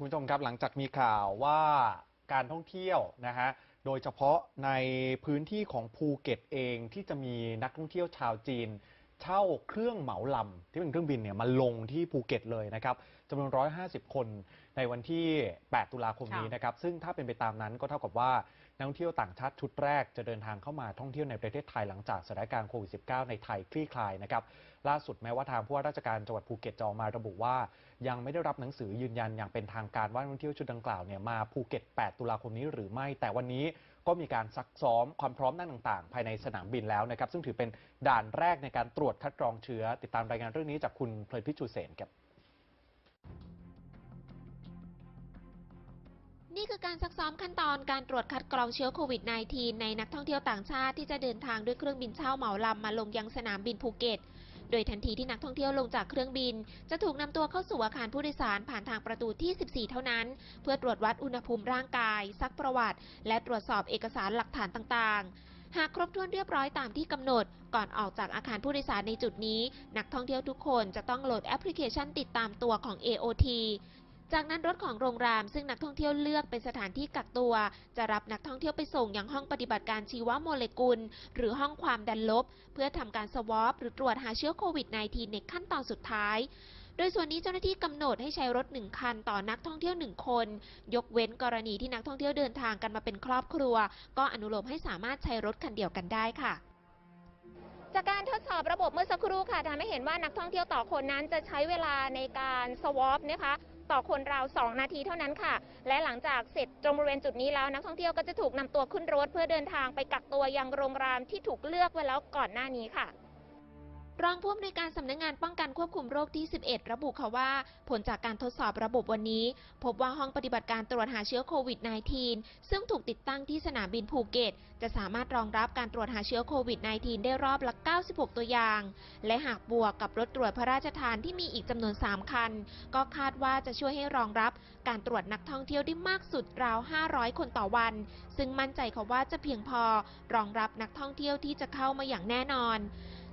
คุณผู้ชมครับหลังจากมีข่าวว่าการท่องเที่ยวนะฮะโดยเฉพาะในพื้นที่ของภูเก็ตเองที่จะมีนักท่องเที่ยวชาวจีน เช่าเครื่องเหมาลำที่เป็นเครื่องบินเนี่ยมาลงที่ภูเก็ตเลยนะครับจำนวน 150 คนในวันที่ 8 ตุลาคมนี้นะครับ ซึ่งถ้าเป็นไปตามนั้นก็เท่ากับว่า นักท่องเที่ยวต่างชาติชุดแรกจะเดินทางเข้ามาท่องเที่ยวในประเทศไทยหลังจากสถานการณ์โควิด -19 ในไทยคลี่คลายนะครับ ล่าสุดแม้ว่าทางผู้ว่าราชการจังหวัดภูเก็ตจะออกมาระบุว่า ยังไม่ได้รับหนังสือยืนยันอย่างเป็นทางการว่านักท่องเที่ยวชุดดังกล่าวเนี่ยมาภูเก็ต 8 ตุลาคมนี้หรือไม่ แต่วันนี้ ก็มีการซักซ้อมความพร้อมด้านต่าง ๆ ภายในสนามบินแล้วนะครับ ซึ่งถือเป็นด่านแรกในการตรวจคัดกรองเชื้อ ติดตามรายงานเรื่องนี้จากคุณเพลินพิชูเสนครับนี่คือการซักซ้อมขั้นตอนการตรวจคัดกรองเชื้อโควิด -19 ในนักท่องเที่ยวต่างชาติที่จะเดินทางด้วยเครื่องบินเช่าเหมาลำมาลงยังสนามบินภูเก็ต โดยทันทีที่นักท่องเที่ยวลงจากเครื่องบิน จะถูกนำตัวเข้าสู่อาคารผู้โดยสารผ่านทางประตูที่ 14 เท่านั้น เพื่อตรวจวัดอุณหภูมิร่างกาย ซักประวัติ และตรวจสอบเอกสารหลักฐานต่างๆ หากครบถ้วนเรียบร้อยตามที่กำหนด ก่อนออกจากอาคารผู้โดยสารในจุดนี้ นักท่องเที่ยวทุกคนจะต้องโหลดแอปพลิเคชันติดตามตัวของ AOT จากนั้นรถของโรงแรมซึ่งนักท่องเที่ยวเลือกเป็นสถานที่กักตัว จะรับนักท่องเที่ยวไปส่งยังห้องปฏิบัติการชีวโมเลกุล หรือห้องความดันลบ เพื่อทำการสวอปหรือตรวจหาเชื้อโควิด -19 ในขั้นตอนสุดท้ายโดยส่วนนี้เจ้าหน้าที่กำหนดให้ใช้รถหนึ่งคันต่อนักท่องเที่ยวหนึ่งคน ยกเว้นกรณีที่นักท่องเที่ยวเดินทางกันมาเป็นครอบครัว ก็อนุโลมให้สามารถใช้รถคันเดียวกันได้ค่ะ จากการทดสอบระบบเมื่อสักครู่ค่ะทำให้เห็นว่านักท่องเที่ยวต่อคนนั้นจะใช้เวลาในการสวอปนะคะ ต่อคนราว 2 นาทีเท่านั้นค่ะ และหลังจากเสร็จตรงบริเวณจุดนี้แล้วนักท่องเที่ยวก็จะถูกนำตัวขึ้นรถเพื่อเดินทางไปกักตัวยังโรงแรมที่ถูกเลือกไว้แล้วก่อนหน้านี้ค่ะ รองผู้อำนวยการสำนักงานป้องกันควบคุมโรคที่ 11 ระบุค่ะว่า ผลจากการทดสอบระบบวันนี้ พบว่าห้องปฏิบัติการตรวจหาเชื้อโควิด -19 ซึ่งถูกติดตั้งที่สนามบินภูเก็ต จะสามารถรองรับการตรวจหาเชื้อโควิด -19 ได้รอบละ 96 ตัวอย่าง และหากบวกกับรถตรวจพระราชทานที่มีอีกจำนวน 3 คัน ก็คาดว่าจะช่วยให้รองรับการตรวจนักท่องเที่ยวได้มากสุดราว 500 คนต่อวัน ซึ่งมั่นใจค่ะว่าจะเพียงพอรองรับนักท่องเที่ยวที่จะเข้ามาอย่างแน่นอน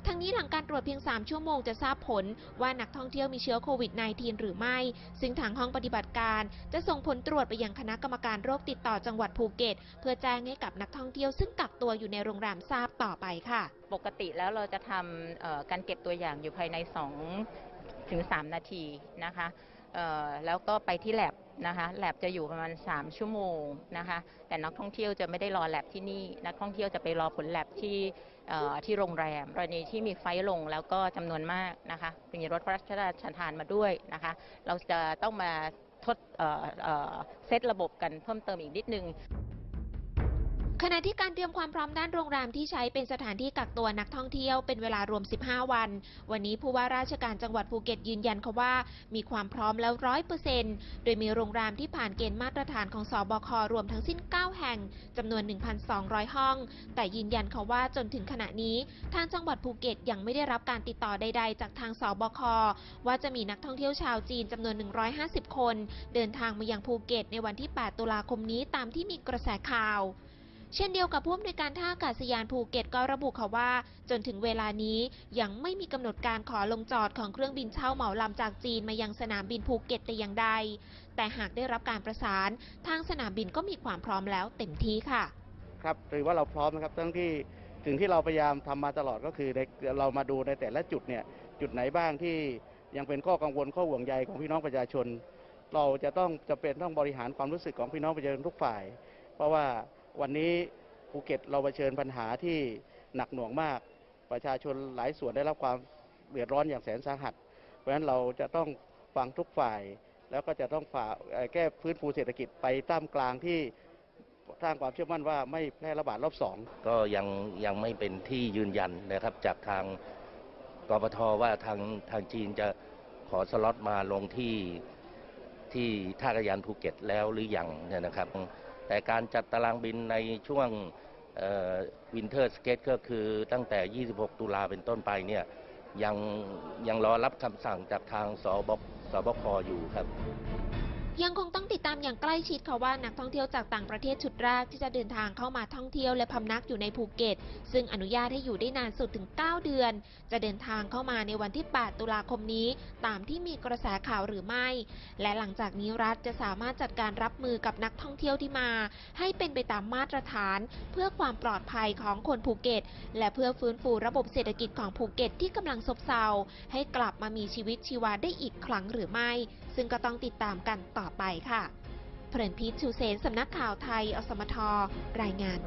ทั้งนี้หลังการตรวจเพียง 3 ชั่วโมงจะทราบผลว่านักท่องเที่ยวมีเชื้อโควิด -19 หรือไม่ ซึ่งทางห้องปฏิบัติการจะส่งผลตรวจไปยังคณะกรรมการโรคติดต่อจังหวัดภูเก็ต เพื่อแจ้งให้กับนักท่องเที่ยวซึ่งกักตัวอยู่ในโรงแรมทราบต่อไปค่ะ ปกติแล้วเราจะทำการเก็บตัวอย่างอยู่ภายใน 2 ถึง 3 นาทีนะคะ แล้วก็ไปที่แ a บนะคะแ a บจะอยู่ประมาณ 3 ชั่วโมงนะคะแต่นักท่องเที่ยวจะไม่ได้รอแ a บที่นี่นักท่องเที่ยวจะไปรอผลแ a บที่ที่โรงแรมกรณีที่มีไฟล์ลงแล้วก็จำนวนมากนะคะมีรถพระราชทานมาด้วยนะคะ เราจะต้องมาทดเอ่อเอ่อเซตระบบกันเพิ่มเติมอีกนิดนึง ขณะที่การเตรียมความพร้อมด้านโรงแรมที่ใช้เป็นสถานที่กักตัวนักท่องเที่ยวเป็นเวลารวม 15 วัน วันนี้ผู้ว่าราชการจังหวัดภูเก็ตยืนยันค่ะว่า มีความพร้อมแล้วร้อยเปอร์เซ็นต์โดยมีโรงแรมที่ผ่านเกณฑ์มาตรฐานของสอบครวมทั้งสิ้น 9 แห่งจำนวน 1,200 ห้อง แต่ยืนยันค่ะว่าจนถึงขณะนี้ ทางจังหวัดภูเก็ตยังไม่ได้รับการติดต่อใด ๆ จากทางสบคว่าจะมีนักท่องเที่ยวชาวจีนจำนวน 150 คน เดินทางมายังภูเก็ตในวันที่ 8 ตุลาคมนี้ตามที่มีกระแสข่าว เช่นเดียวกับผู้อำนวยการท่าอากาศยานภูเก็ตก็ระบุค่ะว่า จนถึงเวลานี้ยังไม่มีกำหนดการขอลงจอดของเครื่องบินเช่าเหมาลำจากจีนมายังสนามบินภูเก็ตแต่อย่างใด แต่หากได้รับการประสาน ทางสนามบินก็มีความพร้อมแล้วเต็มที่ค่ะ ครับถือว่าเราพร้อมนะครับทั้งที่สิ่งที่เราพยายามทำมาตลอดก็คือเรามาดูในแต่ละจุดเนี่ยจุดไหนบ้างที่ยังเป็นข้อกังวลข้อห่วงใยของพี่น้องประชาชน เราจะต้องจะเป็นต้องบริหารความรู้สึกของพี่น้องประชาชนทุกฝ่าย เพราะว่า วันนี้ภูเก็ตเราเผชิญปัญหาที่หนักหน่วงมาก ประชาชนหลายส่วนได้รับความเดือดร้อนอย่างแสนสาหัส เพราะฉะนั้นเราจะต้องฟังทุกฝ่าย แล้วก็จะต้องฝ่าแก้ฟื้นฟูเศรษฐกิจไปท่ามกลางที่สร้างความเชื่อมั่นว่าไม่แพร่ระบาดรอบสองก็ยังยังไม่เป็นที่ยืนยันนะครับจากทางกปทว่าทางทางจีนจะขอสล็อตมาลงที่ที่ท่ากาศยานภูเก็ตแล้วหรือยังเนี่ยนะครับ แต่การจัดตารางบินในช่วงวินเทอร์สเกตก็คือตั้งแต่ 26 ตุลาเป็นต้นไปเนี่ยยังยังรอรับคำสั่งจากทางสบสบคอยู่ครับ ยังคงต้องติดตามอย่างใกล้ชิดค่ะว่านักท่องเที่ยวจากต่างประเทศชุดแรกที่จะเดินทางเข้ามาท่องเที่ยวและพำนักอยู่ในภูเก็ต ซึ่งอนุญาตให้อยู่ได้นานสุดถึง 9 เดือน จะเดินทางเข้ามาในวันที่ 8 ตุลาคมนี้ ตามที่มีกระแสข่าวหรือไม่ และหลังจากนี้รัฐจะสามารถจัดการรับมือกับนักท่องเที่ยวที่มา ให้เป็นไปตามมาตรฐาน เพื่อความปลอดภัยของคนภูเก็ต และเพื่อฟื้นฟูระบบเศรษฐกิจของภูเก็ตที่กำลังซบเซาให้กลับมามีชีวิตชีวาได้อีกครั้งหรือไม่ ซึ่งก็ต้องติดตามกันต่อไปค่ะเพลินพิชชูเซนสำนักข่าวไทย อสมทรายงาน